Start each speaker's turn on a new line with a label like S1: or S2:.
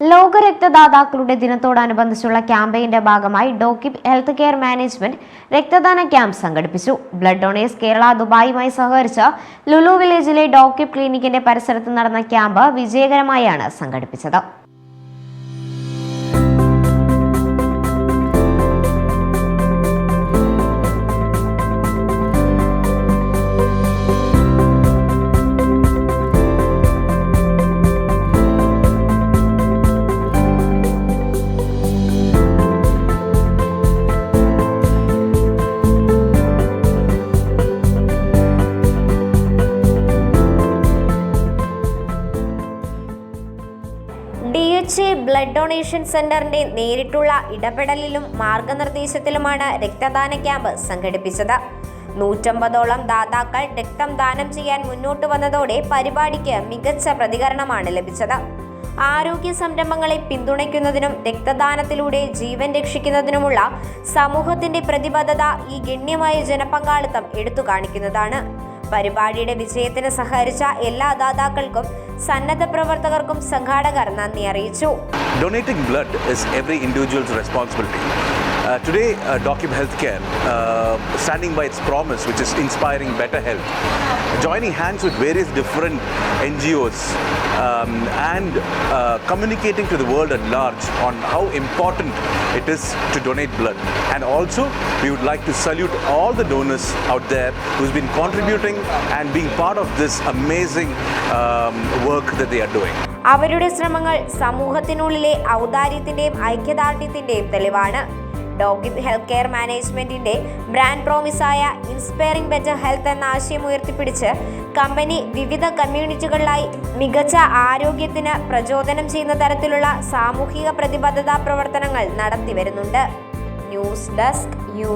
S1: ലോക രക്തദാതാക്കളുടെ ദിനത്തോടനുബന്ധിച്ചുള്ള ക്യാമ്പയിന്റെ ഭാഗമായി ഡോക്കിബ് ഹെൽത്ത് കെയർ മാനേജ്മെന്റ് രക്തദാന ക്യാമ്പ് സംഘടിപ്പിച്ചു. ബ്ലഡ് ഡൊണേഴ്സ് കേരള ദുബായുമായി സഹകരിച്ച് ലുലു വില്ലേജിലെ ഡോക്കിബ് ക്ലിനിക്കിന്റെ പരിസരത്ത് നടന്ന ക്യാമ്പ് വിജയകരമായാണ് സംഘടിപ്പിച്ചത്.
S2: D H A blood donation സെന്ററിന്റെ നേരിട്ടുള്ള ഇടപെടലിലും മാർഗനിർദ്ദേശത്തിലുമാണ് രക്തദാന ക്യാമ്പ് സംഘടിപ്പിച്ചത്. നൂറ്റമ്പതോളം ദാതാക്കൾ രക്തം ദാനം ചെയ്യാൻ മുന്നോട്ട് വന്നതോടെ പരിപാടിക്ക് മികച്ച പ്രതികരണമാണ് ലഭിച്ചത്. ആരോഗ്യ സംരംഭങ്ങളെ പിന്തുണയ്ക്കുന്നതിനും രക്തദാനത്തിലൂടെ ജീവൻ രക്ഷിക്കുന്നതിനുമുള്ള സമൂഹത്തിന്റെ പ്രതിബദ്ധത ഈ ഗണ്യമായ ജനപങ്കാളിത്തം എടുത്തു കാണിക്കുന്നതാണ്. പരിപാടിയുടെ വിജയത്തിന് സഹകരിച്ച എല്ലാ ദാതാക്കൾക്കും സന്നദ്ധ പ്രവർത്തകർക്കും സംഘാടകർ നന്ദി അറിയിച്ചു
S3: Donating blood is every individual's responsibility. Uh, today, uh, Docib Healthcare, uh, standing by its promise, which is inspiring better health, joining hands with various different NGOs um, and uh, communicating to the world at large on how important it is to donate blood. And also, we would like to salute all the donors out there who's been contributing and being part of this amazing um, work that they are doing.
S2: അവരുടെ ശ്രമങ്ങൾ സമൂഹത്തിനുള്ളിലെ ഔദാര്യത്തിന്റെയും ഐക്യദാർഢ്യത്തിന്റെയും തെളിവാണ് Docib health care മാനേജ്മെന്റിന്റെ brand പ്രോമിസായ inspiring better health എന്ന ആശയം ഉയർത്തിപ്പിടിച്ച് കമ്പനി വിവിധ കമ്മ്യൂണിറ്റികളിലായി മികച്ച ആരോഗ്യത്തിന് പ്രചോദനം ചെയ്യുന്ന തരത്തിലുള്ള സാമൂഹിക പ്രതിബദ്ധതാ പ്രവർത്തനങ്ങൾ നടത്തി വരുന്നുണ്ട് ന്യൂസ് ഡെസ്ക് യു